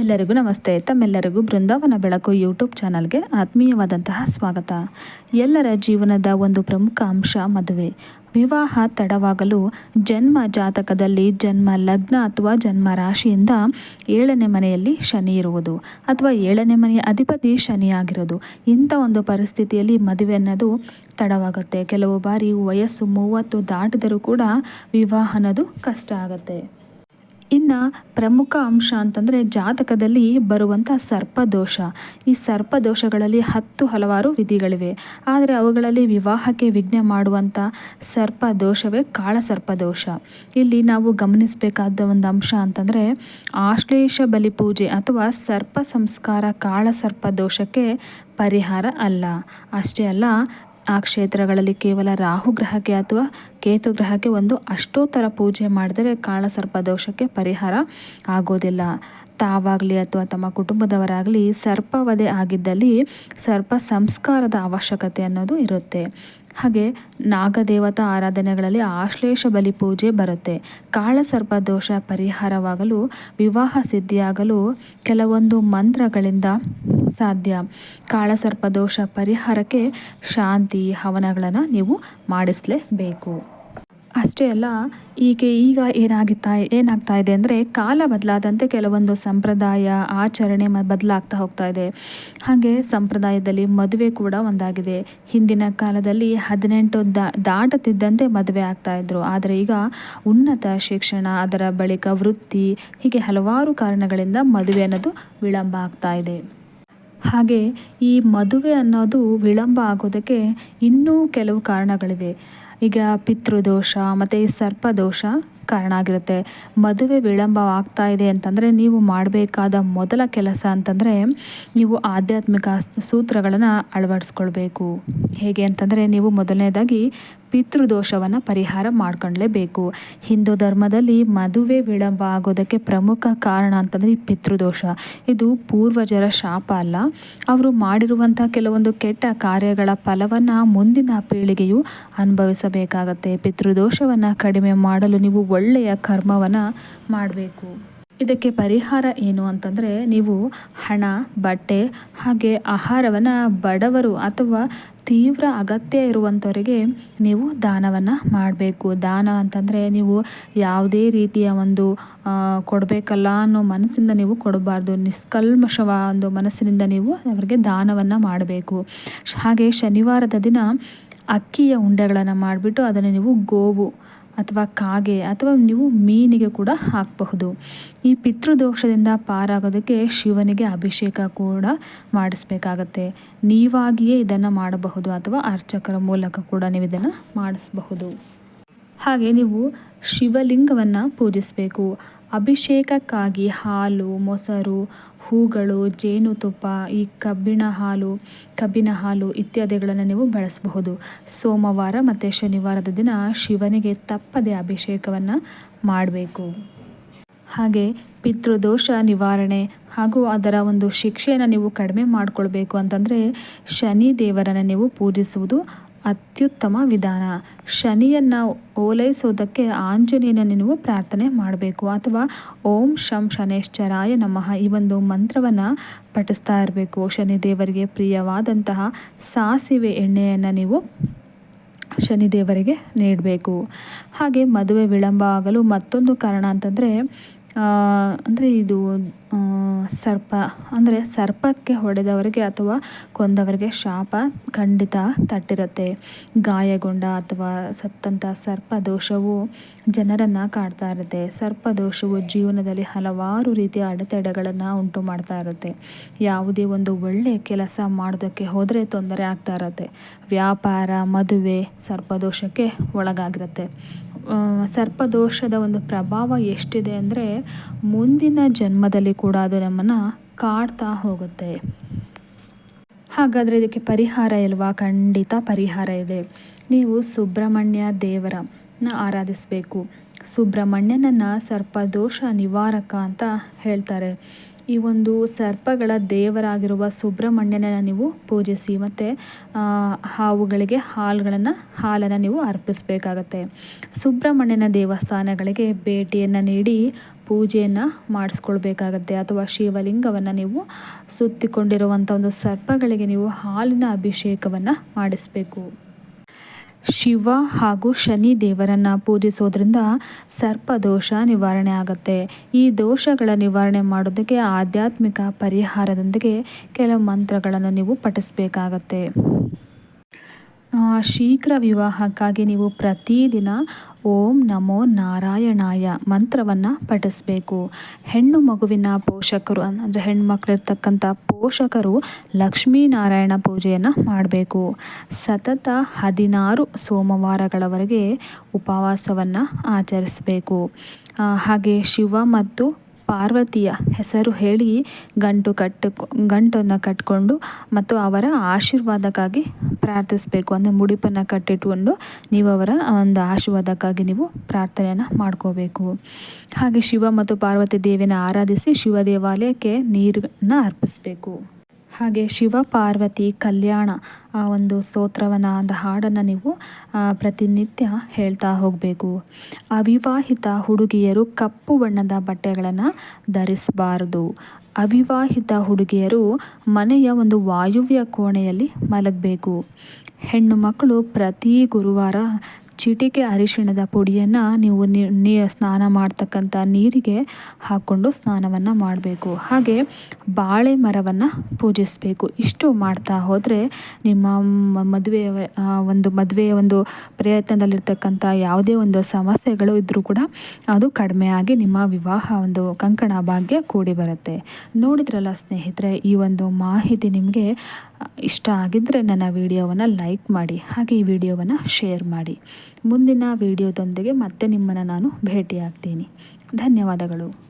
ಎಲ್ಲರಿಗೂ ನಮಸ್ತೆ. ತಮ್ಮೆಲ್ಲರಿಗೂ ಬೃಂದಾವನ ಬೆಳಕು ಯೂಟ್ಯೂಬ್ ಚಾನಲ್ಗೆ ಆತ್ಮೀಯವಾದಂತಹ ಸ್ವಾಗತ. ಎಲ್ಲರ ಜೀವನದ ಒಂದು ಪ್ರಮುಖ ಅಂಶ ಮದುವೆ. ವಿವಾಹ ತಡವಾಗಲು ಜನ್ಮ ಜಾತಕದಲ್ಲಿ ಜನ್ಮ ಲಗ್ನ ಅಥವಾ ಜನ್ಮ ರಾಶಿಯಿಂದ ಏಳನೇ ಮನೆಯಲ್ಲಿ ಶನಿ ಇರುವುದು ಅಥವಾ ಏಳನೇ ಮನೆಯ ಅಧಿಪತಿ ಶನಿಯಾಗಿರೋದು ಇಂಥ ಒಂದು ಪರಿಸ್ಥಿತಿಯಲ್ಲಿ ಮದುವೆ ಅನ್ನೋದು ತಡವಾಗುತ್ತೆ. ಕೆಲವು ಬಾರಿ ವಯಸ್ಸು ಮೂವತ್ತು ದಾಟಿದರೂ ಕೂಡ ವಿವಾಹ ಅನ್ನೋದು ಕಷ್ಟ ಆಗುತ್ತೆ. ಇನ್ನು ಪ್ರಮುಖ ಅಂಶ ಅಂತಂದರೆ ಜಾತಕದಲ್ಲಿ ಬರುವಂಥ ಸರ್ಪದೋಷ. ಈ ಸರ್ಪದೋಷಗಳಲ್ಲಿ ಹತ್ತು ಹಲವಾರು ವಿಧಿಗಳಿವೆ. ಆದರೆ ಅವುಗಳಲ್ಲಿ ವಿವಾಹಕ್ಕೆ ವಿಘ್ನ ಮಾಡುವಂಥ ಸರ್ಪದೋಷವೇ ಕಾಳ ಸರ್ಪದೋಷ ಇಲ್ಲಿ ನಾವು ಗಮನಿಸಬೇಕಾದ ಒಂದು ಅಂಶ ಅಂತಂದರೆ ಆಶ್ಲೇಷ ಬಲಿಪೂಜೆ ಅಥವಾ ಸರ್ಪ ಸಂಸ್ಕಾರ ಕಾಳಸರ್ಪದೋಷಕ್ಕೆ ಪರಿಹಾರ ಅಲ್ಲ. ಅಷ್ಟೇ ಅಲ್ಲ ಆ ಕ್ಷೇತ್ರಗಳಲ್ಲಿ ಕೇವಲ ರಾಹು ಗ್ರಹಕ್ಕೆ ಅಥವಾ ಕೇತು ಗ್ರಹಕ್ಕೆ ಒಂದು ಅಷ್ಟೋತ್ತರ ಪೂಜೆ ಮಾಡಿದರೆ ಕಾಳಸರ್ಪ ದೋಷಕ್ಕೆ ಪರಿಹಾರ ಆಗೋದಿಲ್ಲ. ತಾವಾಗಲಿ ಅಥವಾ ತಮ್ಮ ಕುಟುಂಬದವರಾಗಲಿ ಸರ್ಪವಧೆ ಆಗಿದ್ದಲ್ಲಿ ಸರ್ಪ ಸಂಸ್ಕಾರದ ಅವಶ್ಯಕತೆ ಅನ್ನೋದು ಇರುತ್ತೆ. ಹಾಗೆ ನಾಗದೇವತಾ ಆರಾಧನೆಗಳಲ್ಲಿ ಆಶ್ಲೇಷ ಬಲಿ ಪೂಜೆ ಬರುತ್ತೆ. ಕಾಳಸರ್ಪ ದೋಷ ಪರಿಹಾರವಾಗಲು, ವಿವಾಹ ಸಿದ್ಧಿಯಾಗಲು ಕೆಲವೊಂದು ಮಂತ್ರಗಳಿಂದ ಸಾಧ್ಯ. ಕಾಳಸರ್ಪ ದೋಷ ಪರಿಹಾರಕ್ಕೆ ಶಾಂತಿ, ಹವನಗಳನ್ನು ನೀವು ಮಾಡಿಸಲೇಬೇಕು. ಅಷ್ಟೇ ಅಲ್ಲ ಈಗ ಈಗ ಏನಾಗಿತ್ತಾ, ಏನಾಗ್ತಾ ಇದೆ ಅಂದರೆ ಕಾಲ ಬದಲಾದಂತೆ ಕೆಲವೊಂದು ಸಂಪ್ರದಾಯ, ಆಚರಣೆ ಮ, ಬದಲಾಗ್ತಾ ಹೋಗ್ತಾ ಇದೆ. ಹಾಗೆ ಸಂಪ್ರದಾಯದಲ್ಲಿ ಮದುವೆ ಕೂಡ ಒಂದಾಗಿದೆ. ಹಿಂದಿನ ಕಾಲದಲ್ಲಿ ಹದಿನೆಂಟು ದಾಟುತ್ತಿದ್ದಂತೆ ಮದುವೆ ಆಗ್ತಾಯಿದ್ರು ಆದರೆ ಈಗ ಉನ್ನತ ಶಿಕ್ಷಣ, ಅದರ ಬಳಿಕ ವೃತ್ತಿ, ಹೀಗೆ ಹಲವಾರು ಕಾರಣಗಳಿಂದ ಮದುವೆ ಅನ್ನೋದು ವಿಳಂಬ ಆಗ್ತಾ ಇದೆ. ಹಾಗೆ ಈ ಮದುವೆ ಅನ್ನೋದು ವಿಳಂಬ ಆಗೋದಕ್ಕೆ ಇನ್ನೂ ಕೆಲವು ಕಾರಣಗಳಿವೆ. ಈಗ ಪಿತೃದೋಷ, ಮತ್ತು ಈ ಸರ್ಪದೋಷ ಕಾರಣ ಆಗಿರುತ್ತೆ. ಮದುವೆ ವಿಳಂಬವಾಗ್ತಾ ಇದೆ ಅಂತಂದರೆ ನೀವು ಮಾಡಬೇಕಾದ ಮೊದಲ ಕೆಲಸ ಅಂತಂದರೆ ನೀವು ಆಧ್ಯಾತ್ಮಿಕ ಸೂತ್ರಗಳನ್ನು ಅಳವಡಿಸ್ಕೊಳ್ಬೇಕು. ಹೇಗೆ ಅಂತಂದರೆ ನೀವು ಮೊದಲನೇದಾಗಿ ಪಿತೃದೋಷವನ್ನು ಪರಿಹಾರ ಮಾಡ್ಕೊಳ್ಳೇಬೇಕು ಹಿಂದೂ ಧರ್ಮದಲ್ಲಿ ಮದುವೆ ವಿಳಂಬ ಆಗೋದಕ್ಕೆ ಪ್ರಮುಖ ಕಾರಣ ಅಂತಂದರೆ ಈ ಪಿತೃದೋಷ. ಇದು ಪೂರ್ವಜರ ಶಾಪ ಅಲ್ಲ. ಅವರು ಮಾಡಿರುವಂಥ ಕೆಲವೊಂದು ಕೆಟ್ಟ ಕಾರ್ಯಗಳ ಫಲವನ್ನು ಮುಂದಿನ ಪೀಳಿಗೆಯು ಅನುಭವಿಸಬೇಕಾಗತ್ತೆ. ಪಿತೃದೋಷವನ್ನು ಕಡಿಮೆ ಮಾಡಲು ನೀವು ಒಳ್ಳೆಯ ಕರ್ಮವನ್ನು ಮಾಡಬೇಕು. ಇದಕ್ಕೆ ಪರಿಹಾರ ಏನು ಅಂತಂದರೆ ನೀವು ಹಣ, ಬಟ್ಟೆ ಹಾಗೆ ಆಹಾರವನ್ನು ಬಡವರು ಅಥವಾ ತೀವ್ರ ಅಗತ್ಯ ಇರುವಂಥವರಿಗೆ ನೀವು ದಾನವನ್ನು ಮಾಡಬೇಕು. ದಾನ ಅಂತಂದರೆ ನೀವು ಯಾವುದೇ ರೀತಿಯ ಒಂದು ಕೊಡಬೇಕಲ್ಲ ಅನ್ನೋ ಮನಸ್ಸಿಂದ ನೀವು ಕೊಡಬಾರ್ದು. ನಿಷ್ಕಲ್ಮಶವ ಒಂದು ಮನಸ್ಸಿನಿಂದ ನೀವು ಅವರಿಗೆ ದಾನವನ್ನು ಮಾಡಬೇಕು. ಹಾಗೆ ಶನಿವಾರದ ದಿನ ಅಕ್ಕಿಯ ಉಂಡೆಗಳನ್ನು ಮಾಡಿಬಿಟ್ಟು ಅದನ್ನು ನೀವು ಗೋವು ಅಥವಾ ಕಾಗೆ ಅಥವಾ ನೀವು ಮೀನಿಗೆ ಕೂಡ ಹಾಕಬಹುದು. ಈ ಪಿತೃದೋಷದಿಂದ ಪಾರಾಗೋದಕ್ಕೆ ಶಿವನಿಗೆ ಅಭಿಷೇಕ ಕೂಡ ಮಾಡಿಸ್ಬೇಕಾಗತ್ತೆ. ನೀವಾಗಿಯೇ ಇದನ್ನು ಮಾಡಬಹುದು ಅಥವಾ ಅರ್ಚಕರ ಮೂಲಕ ಕೂಡ ನೀವು ಇದನ್ನು ಮಾಡಿಸಬಹುದು. ಹಾಗೆ ನೀವು ಶಿವಲಿಂಗವನ್ನು ಪೂಜಿಸಬೇಕು. ಅಭಿಷೇಕಕ್ಕಾಗಿ ಹಾಲು, ಮೊಸರು, ಹೂಗಳು ಜೇನುತುಪ್ಪ ಈ ಕಬ್ಬಿಣ ಹಾಲು ಕಬ್ಬಿನ ಹಾಲು ಇತ್ಯಾದಿಗಳನ್ನು ನೀವು ಬಳಸಬಹುದು. ಸೋಮವಾರ ಮತ್ತು ಶನಿವಾರದ ದಿನ ಶಿವನಿಗೆ ತಪ್ಪದೆ ಅಭಿಷೇಕವನ್ನು ಮಾಡಬೇಕು. ಹಾಗೆ ಪಿತೃದೋಷ ನಿವಾರಣೆ ಹಾಗೂ ಅದರ ಒಂದು ಶಿಕ್ಷೆಯನ್ನು ನೀವು ಕಡಿಮೆ ಮಾಡಿಕೊಳ್ಬೇಕು ಅಂತಂದರೆ ಶನಿ ದೇವರನ್ನು ನೀವು ಪೂಜಿಸುವುದು ಅತ್ಯುತ್ತಮ ವಿಧಾನ. ಶನಿಯನ್ನು ಓಲೈಸೋದಕ್ಕೆ ಆಂಜನೇಯನ ನೀವು ಪ್ರಾರ್ಥನೆ ಮಾಡಬೇಕು. ಅಥವಾ ಓಂ ಶಂ ಶನೇಶ್ಚರಾಯ ನಮಃ ಈ ಒಂದು ಮಂತ್ರವನ್ನು ಪಠಿಸ್ತಾ ಇರಬೇಕು. ಶನಿದೇವರಿಗೆ ಪ್ರಿಯವಾದಂತಹ ಸಾಸಿವೆ ಎಣ್ಣೆಯನ್ನು ನೀವು ಶನಿದೇವರಿಗೆ ನೀಡಬೇಕು. ಹಾಗೆ ಮದುವೆ ವಿಳಂಬ ಆಗಲು ಮತ್ತೊಂದು ಕಾರಣ ಅಂತಂದರೆ ಅಂದರೆ ಇದು ಸರ್ಪ, ಅಂದರೆ ಸರ್ಪಕ್ಕೆ ಹೊಡೆದವರಿಗೆ ಅಥವಾ ಕೊಂದವರಿಗೆ ಶಾಪ ಖಂಡಿತ ತಟ್ಟಿರುತ್ತೆ. ಗಾಯಗೊಂಡ ಅಥವಾ ಸತ್ತಂಥ ಸರ್ಪ ದೋಷವು ಜನರನ್ನು ಕಾಡ್ತಾ ಇರುತ್ತೆ. ಸರ್ಪ ದೋಷವು ಜೀವನದಲ್ಲಿ ಹಲವಾರು ರೀತಿಯ ಅಡೆತಡೆಗಳನ್ನು ಉಂಟು ಮಾಡ್ತಾ ಇರುತ್ತೆ. ಯಾವುದೇ ಒಂದು ಒಳ್ಳೆಯ ಕೆಲಸ ಮಾಡೋದಕ್ಕೆ ಹೋದರೆ ತೊಂದರೆ ಆಗ್ತಾ ಇರುತ್ತೆ. ವ್ಯಾಪಾರ, ಮದುವೆ ಸರ್ಪದೋಷಕ್ಕೆ ಒಳಗಾಗಿರುತ್ತೆ. ಸರ್ಪದೋಷದ ಒಂದು ಪ್ರಭಾವ ಎಷ್ಟಿದೆ ಅಂದರೆ ಮುಂದಿನ ಜನ್ಮದಲ್ಲಿ ಕೂಡ ಅದು ನಮ್ಮನ್ನು ಕಾಡ್ತಾ ಹೋಗುತ್ತೆ. ಹಾಗಾದರೆ ಇದಕ್ಕೆ ಪರಿಹಾರ ಇಲ್ವಾ? ಖಂಡಿತ ಪರಿಹಾರ ಇದೆ. ನೀವು ಸುಬ್ರಹ್ಮಣ್ಯ ದೇವರನ್ನ ಆರಾಧಿಸಬೇಕು. ಸುಬ್ರಹ್ಮಣ್ಯನನ್ನು ಸರ್ಪದೋಷ ನಿವಾರಕ ಅಂತ ಹೇಳ್ತಾರೆ. ಈ ಒಂದು ಸರ್ಪಗಳ ದೇವರಾಗಿರುವ ಸುಬ್ರಹ್ಮಣ್ಯನ ನೀವು ಪೂಜಿಸಿ ಮತ್ತು ಹಾವುಗಳಿಗೆ ಹಾಲುಗಳನ್ನು, ಹಾಲನ್ನು ನೀವು ಅರ್ಪಿಸಬೇಕಾಗತ್ತೆ. ಸುಬ್ರಹ್ಮಣ್ಯನ ದೇವಸ್ಥಾನಗಳಿಗೆ ಭೇಟಿಯನ್ನು ನೀಡಿ ಪೂಜೆಯನ್ನು ಮಾಡಿಸ್ಕೊಳ್ಬೇಕಾಗತ್ತೆ. ಅಥವಾ ಶಿವಲಿಂಗವನ್ನು ನೀವು ಸುತ್ತಿಕೊಂಡಿರುವಂಥ ಒಂದು ಸರ್ಪಗಳಿಗೆ ನೀವು ಹಾಲಿನ ಅಭಿಷೇಕವನ್ನು ಮಾಡಿಸಬೇಕು. ಶಿವ ಹಾಗೂ ಶನಿ ದೇವರನ್ನು ಪೂಜಿಸೋದ್ರಿಂದ ಸರ್ಪದೋಷ ನಿವಾರಣೆ ಆಗುತ್ತೆ. ಈ ದೋಷಗಳ ನಿವಾರಣೆ ಮಾಡೋದಕ್ಕೆ ಆಧ್ಯಾತ್ಮಿಕ ಪರಿಹಾರದೊಂದಿಗೆ ಕೆಲವು ಮಂತ್ರಗಳನ್ನು ನೀವು ಪಠಿಸಬೇಕಾಗತ್ತೆ. ಶೀಘ್ರ ವಿವಾಹಕ್ಕಾಗಿ ನೀವು ಪ್ರತಿದಿನ ಓಂ ನಮೋ ನಾರಾಯಣಾಯ ಮಂತ್ರವನ್ನು ಪಠಿಸಬೇಕು. ಹೆಣ್ಣು ಮಗುವಿನ ಪೋಷಕರು ಅಂದರೆ ಹೆಣ್ಮಕ್ಳಿರ್ತಕ್ಕಂಥ ಪೋಷಕರು ಲಕ್ಷ್ಮೀನಾರಾಯಣ ಪೂಜೆಯನ್ನು ಮಾಡಬೇಕು. ಸತತ ಹದಿನಾರು ಸೋಮವಾರಗಳವರೆಗೆ ಉಪವಾಸವನ್ನು ಆಚರಿಸಬೇಕು. ಹಾಗೆ ಶಿವ ಮತ್ತು ಪಾರ್ವತಿಯ ಹೆಸರು ಹೇಳಿ ಗಂಟು ಕಟ್ಟು, ಗಂಟನ್ನು ಕಟ್ಟಿಕೊಂಡು ಮತ್ತು ಅವರ ಆಶೀರ್ವಾದಕ್ಕಾಗಿ ಪ್ರಾರ್ಥಿಸಬೇಕು. ಅಂದರೆ ಮುಡಿಪನ್ನು ಕಟ್ಟಿಟ್ಕೊಂಡು ನೀವು ಅವರ ಒಂದು ಆಶೀರ್ವಾದಕ್ಕಾಗಿ ನೀವು ಪ್ರಾರ್ಥನೆಯನ್ನು ಮಾಡ್ಕೋಬೇಕು. ಹಾಗೆ ಶಿವ ಮತ್ತು ಪಾರ್ವತಿ ದೇವಿನ ಆರಾಧಿಸಿ ಶಿವ ದೇವಾಲಯಕ್ಕೆ ನೀರನ್ನು ಅರ್ಪಿಸಬೇಕು. ಹಾಗೆ ಶಿವ ಪಾರ್ವತಿ ಕಲ್ಯಾಣ ಆ ಒಂದು ಸ್ತೋತ್ರವನ್ನು ಒಂದು ಹಾಡನ್ನು ನೀವು ಪ್ರತಿನಿತ್ಯ ಹೇಳ್ತಾ ಹೋಗಬೇಕು. ಅವಿವಾಹಿತ ಹುಡುಗಿಯರು ಕಪ್ಪು ಬಣ್ಣದ ಬಟ್ಟೆಗಳನ್ನು ಧರಿಸಬಾರದು. ಅವಿವಾಹಿತ ಹುಡುಗಿಯರು ಮನೆಯ ಒಂದು ವಾಯುವ್ಯ ಕೋಣೆಯಲ್ಲಿ ಮಲಗಬೇಕು. ಹೆಣ್ಣು ಮಕ್ಕಳು ಪ್ರತಿ ಗುರುವಾರ ಚಿಟಿಕೆ ಅರಿಶಿಣದ ಪುಡಿಯನ್ನು ನೀವು ನೀ ಸ್ನಾನ ಮಾಡ್ತಕ್ಕಂಥ ನೀರಿಗೆ ಹಾಕ್ಕೊಂಡು ಸ್ನಾನವನ್ನು ಮಾಡಬೇಕು. ಹಾಗೆ ಬಾಳೆ ಮರವನ್ನು ಪೂಜಿಸಬೇಕು. ಇಷ್ಟು ಮಾಡ್ತಾ ಹೋದರೆ ನಿಮ್ಮ ಮದುವೆಯ ಒಂದು ಮದುವೆಯ ಒಂದು ಪ್ರಯತ್ನದಲ್ಲಿರ್ತಕ್ಕಂಥ ಯಾವುದೇ ಒಂದು ಸಮಸ್ಯೆಗಳು ಇದ್ದರೂ ಕೂಡ ಅದು ಕಡಿಮೆಯಾಗಿ ನಿಮ್ಮ ವಿವಾಹ ಒಂದು ಕಂಕಣ ಭಾಗ್ಯ ಕೂಡಿ ಬರುತ್ತೆ. ನೋಡಿದ್ರಲ್ಲ ಸ್ನೇಹಿತರೆ, ಈ ಒಂದು ಮಾಹಿತಿ ನಿಮಗೆ ಇಷ್ಟ ಆಗಿದ್ದರೆ ನನ್ನ ವಿಡಿಯೋವನ್ನು ಲೈಕ್ ಮಾಡಿ, ಹಾಗೆ ಈ ವಿಡಿಯೋವನ್ನು ಶೇರ್ ಮಾಡಿ. ಮುಂದಿನ ವಿಡಿಯೋದೊಂದಿಗೆ ಮತ್ತೆ ನಿಮ್ಮನ್ನು ನಾನು ಭೇಟಿಯಾಗ್ತೀನಿ. ಧನ್ಯವಾದಗಳು.